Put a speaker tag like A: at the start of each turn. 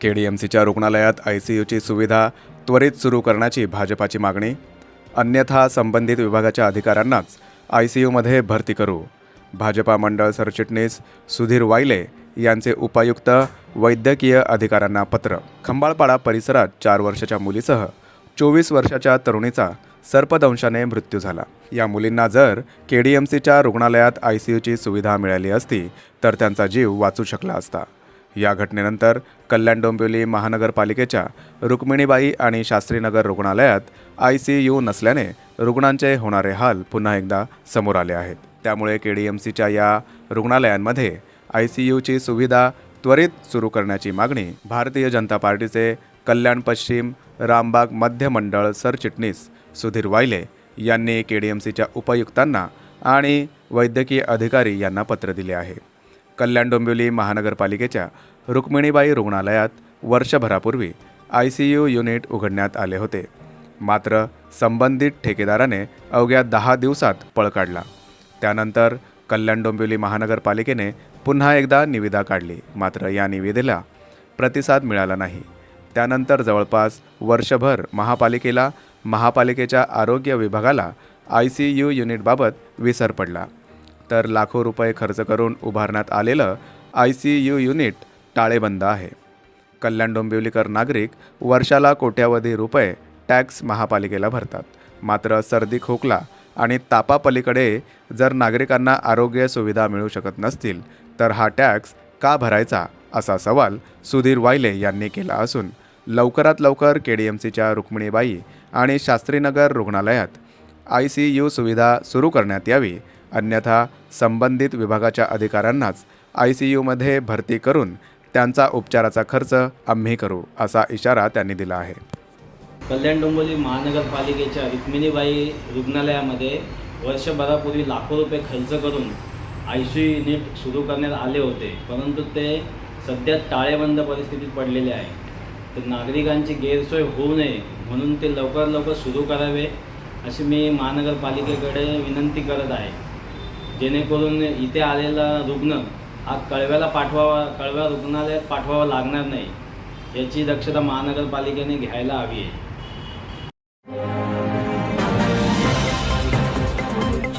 A: के D M सीच्या रुग्णालयात I C यूची सुविधा त्वरित सुरू करण्याची भाजपाची मागणी. अन्यथा संबंधित विभागाच्या अधिकाऱ्यांनाच आय सी यूमध्ये भरती करू. भाजपा मंडळ सरचिटणीस सुधीर वायले यांचे उपायुक्त वैद्यकीय अधिकाऱ्यांना पत्र. खंबाळपाडा परिसरात चार वर्षाच्या मुलीसह चोवीस वर्षाच्या तरुणीचा सर्पदंशाने मृत्यू झाला. या मुलींना जर के डी एम सीच्या रुग्णालयात आय सी यूची सुविधा मिळाली असती तर त्यांचा जीव वाचू शकला असता. या घटनेनंतर कल्याण डोंबिवली महानगरपालिकेच्या रुक्मिणीबाई आणि शास्त्रीनगर रुग्णालयात आय सी यू नसल्याने रुग्णांचे होणारे हाल पुन्हा एकदा समोर आले आहेत. त्यामुळे के डी एम सीच्या या रुग्णालयांमध्ये आय सी यूची सुविधा त्वरित सुरू करण्याची मागणी भारतीय जनता पार्टीचे कल्याण पश्चिम रामबाग मध्य मंडळ सरचिटणीस सुधीर वायले यांनी के डी एम सीच्या उपयुक्तांना आणि वैद्यकीय अधिकारी यांना पत्र दिले आहे. कल्याण डोंबिवली महानगरपालिकेच्या रुक्मिणीबाई रुग्णालयात वर्षभरापूर्वी आय सी यू युनिट उघडण्यात आले होते. मात्र संबंधित ठेकेदाराने अवघ्या दहा दिवसात पळ काढला. त्यानंतर कल्याण डोंबिवली महानगरपालिकेने पुन्हा एकदा निविदा काढली. मात्र या निविदेला प्रतिसाद मिळाला नाही. त्यानंतर जवळपास वर्षभर महापालिकेला महापालिकेच्या आरोग्य विभागाला आय सी यू युनिटबाबत विसर पडला. तर लाखो रुपये खर्च करून उभारण्यात आलेलं आय सी यू युनिट टाळेबंद आहे. कल्याण डोंबिवलीकर नागरिक वर्षाला कोट्यावधी रुपये टॅक्स महापालिकेला भरतात. मात्र सर्दी खोकला आणि तापापलीकडे जर नागरिकांना आरोग्य सुविधा मिळू शकत नसतील तर हा टॅक्स का भरायचा असा सवाल सुधीर वायले यांनी केला असून लवकरात लवकर के डी एम सीच्या रुक्मिणीबाई आणि शास्त्रीनगर रुग्णालयात आय सी यू सुविधा सुरू करण्यात यावी अन्यथा संबंधित विभागाच्या अधिकाऱ्यांनाच आय सी यूमध्ये भरती करून त्यांचा उपचाराचा खर्च आम्ही करू असा इशारा त्यांनी दिला आहे.
B: कल्याण डोंबिवली महानगरपालिकेच्या रुक्मिणीबाई रुग्णालयामध्ये वर्षभरापूर्वी लाखो रुपये खर्च करून आय सी यू युनिट सुरू करण्यात आले होते परंतु ते सध्या टाळेबंद परिस्थितीत पडलेले आहे. तर नागरिकांची गैरसोय होऊ नये म्हणून ते लवकर लवकर सुरू करावे अशी मी महानगरपालिकेकडे विनंती करत आहे. जेणेकरून इथे आलेला रुग्ण हा कळव्याला पाठवावा कळव्या रुग्णालयात पाठवावा लागणार नाही. याची दक्षता महानगरपालिकेने घ्यायला हवी आहे.